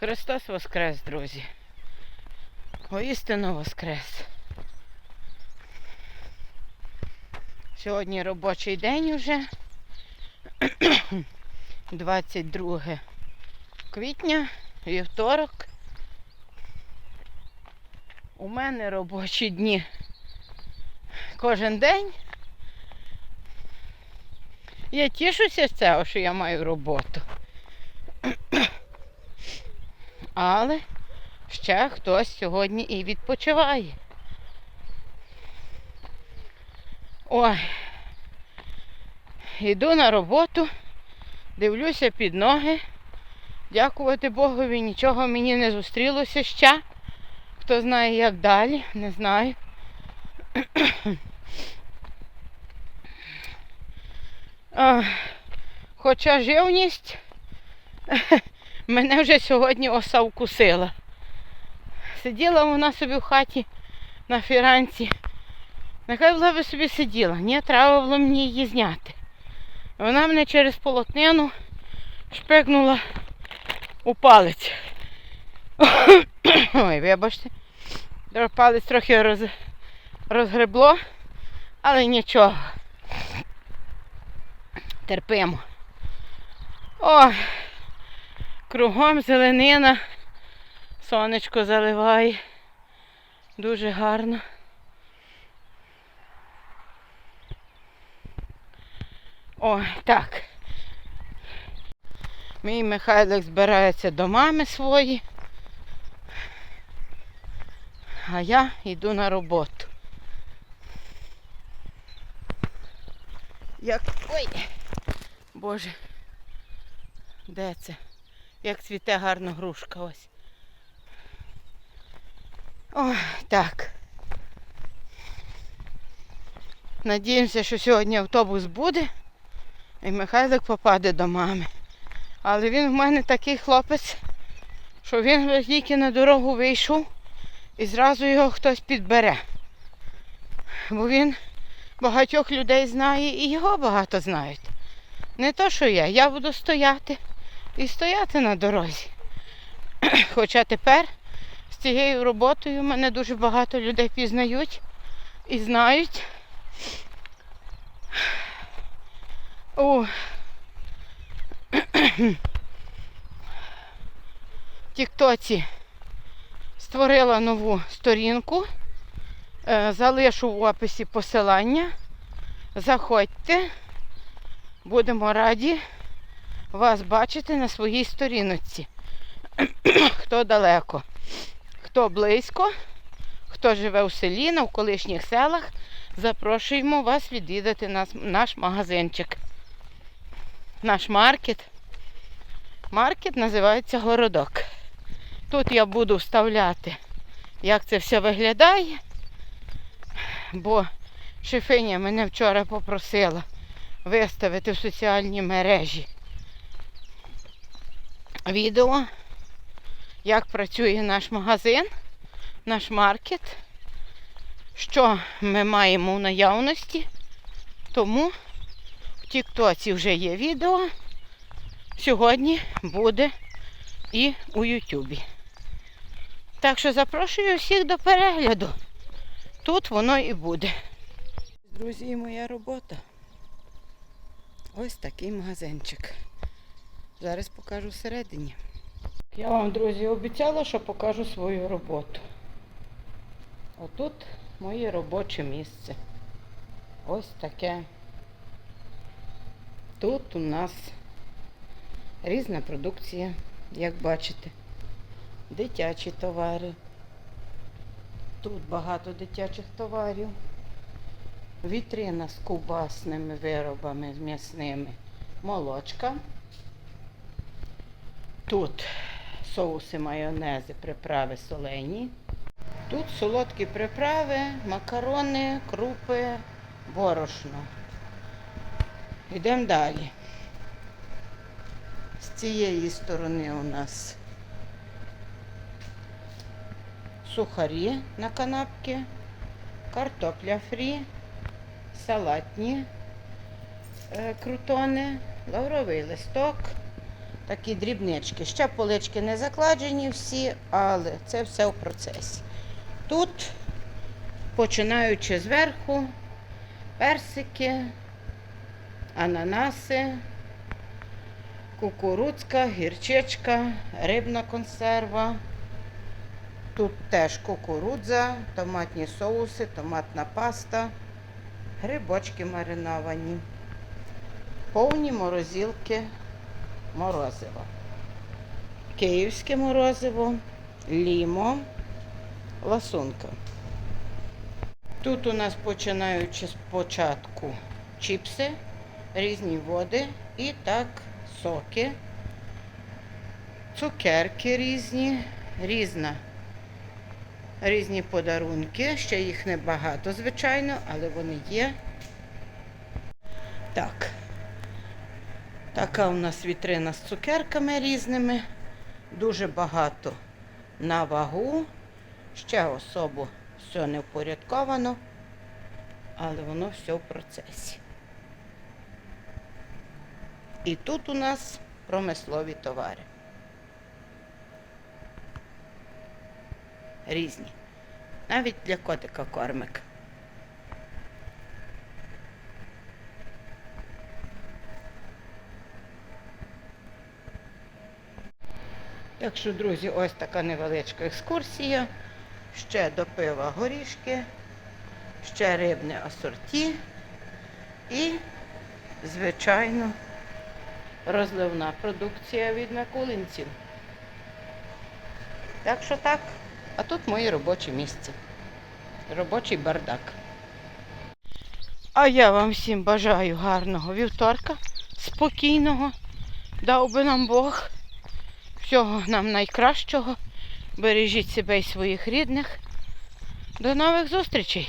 Христос Воскрес, друзі. Воістину Воскрес. Сьогодні робочий день уже. 22 квітня, вівторок. У мене робочі дні кожен день. Я тішуся з цього, що я маю роботу. Але ще хтось сьогодні і відпочиває. Ой. Йду на роботу, дивлюся під ноги. Дякувати Богові, нічого мені не зустрілося ще. Хто знає, як далі, не знаю. Хоча живність мене вже сьогодні оса вкусила. Сиділа вона собі в хаті на фіранці. Нехай була би собі сиділа. Ні, треба було мені її зняти. Вона мене через полотнину шпикнула у палець. Ой, вибачте. Палець трохи роз... розгребло, але нічого. Терпимо. О, кругом зеленина. Сонечко заливає. Дуже гарно. Ой, так. Мій Михайлик збирається до мами свої. А я йду на роботу. Як... Ой! Боже. Де це? Як цвіте гарно грушка ось. Ой, так. Надіємося, що сьогодні автобус буде і Михайлик попаде до мами. Але він в мене такий хлопець, що він тільки на дорогу вийшов і зразу його хтось підбере. Бо він багатьох людей знає і його багато знають. Не то, що я. Я буду стояти і стояти на дорозі. Хоча тепер з цією роботою мене дуже багато людей пізнають і знають. У Тіктоці створила нову сторінку. Е, Залишу в описі посилання. Заходьте. Будемо раді вас бачити на своїй сторіночці. Хто далеко, хто близько, хто живе у селі, на колишніх селах, запрошуємо вас відвідати нас, наш магазинчик. Наш маркет. Маркет називається Городок. Тут я буду вставляти, як це все виглядає, бо шефиня мене вчора попросила виставити в соціальні мережі відео, як працює наш магазин, наш маркет, що ми маємо в наявності. Тому в Тіктоці вже є відео. Сьогодні буде і у Ютубі. Так що запрошую всіх до перегляду. Тут воно і буде. Друзі, моя робота. Ось такий магазинчик. Зараз покажу всередині. Я вам, друзі, обіцяла, що покажу свою роботу. Отут моє робоче місце. Ось таке. Тут у нас різна продукція, як бачите. Дитячі товари. Тут багато дитячих товарів. Вітрина з ковбасними виробами, з м'ясними. Молочка. Тут соуси, майонези, приправи солені. Тут солодкі приправи, макарони, крупи, борошно. Йдемо далі. З цієї сторони у нас сухарі на канапки, картопля фрі, салатні е, крутони, лавровий листок, такі дрібнички. Ще полички не закладені всі, але це все в процесі. Тут, починаючи зверху, персики, ананаси, кукурудзка, гірчичка, рибна консерва. Тут теж кукурудза, томатні соуси, томатна паста, грибочки мариновані, повні морозилки морозива. Київське морозиво, лімо, ласунка. Тут у нас починаючи з початку чіпси, різні води і так соки, цукерки різні, різна, різні подарунки. Ще їх небагато, звичайно, але вони є. Так. Така у нас вітрина з цукерками різними. Дуже багато на вагу. Ще особо все не впорядковано, але воно все в процесі. І тут у нас промислові товари. Різні. Навіть для котика кормик. Так що, друзі, ось така невеличка екскурсія. Ще до пива горішки, ще рибне асорті і, звичайно, розливна продукція від накулинців. Так що так, а тут моє робоче місце. Робочий бардак. А я вам всім бажаю гарного вівторка, спокійного. Дав би нам Бог. Всього нам найкращого. Бережіть себе і своїх рідних. До нових зустрічей!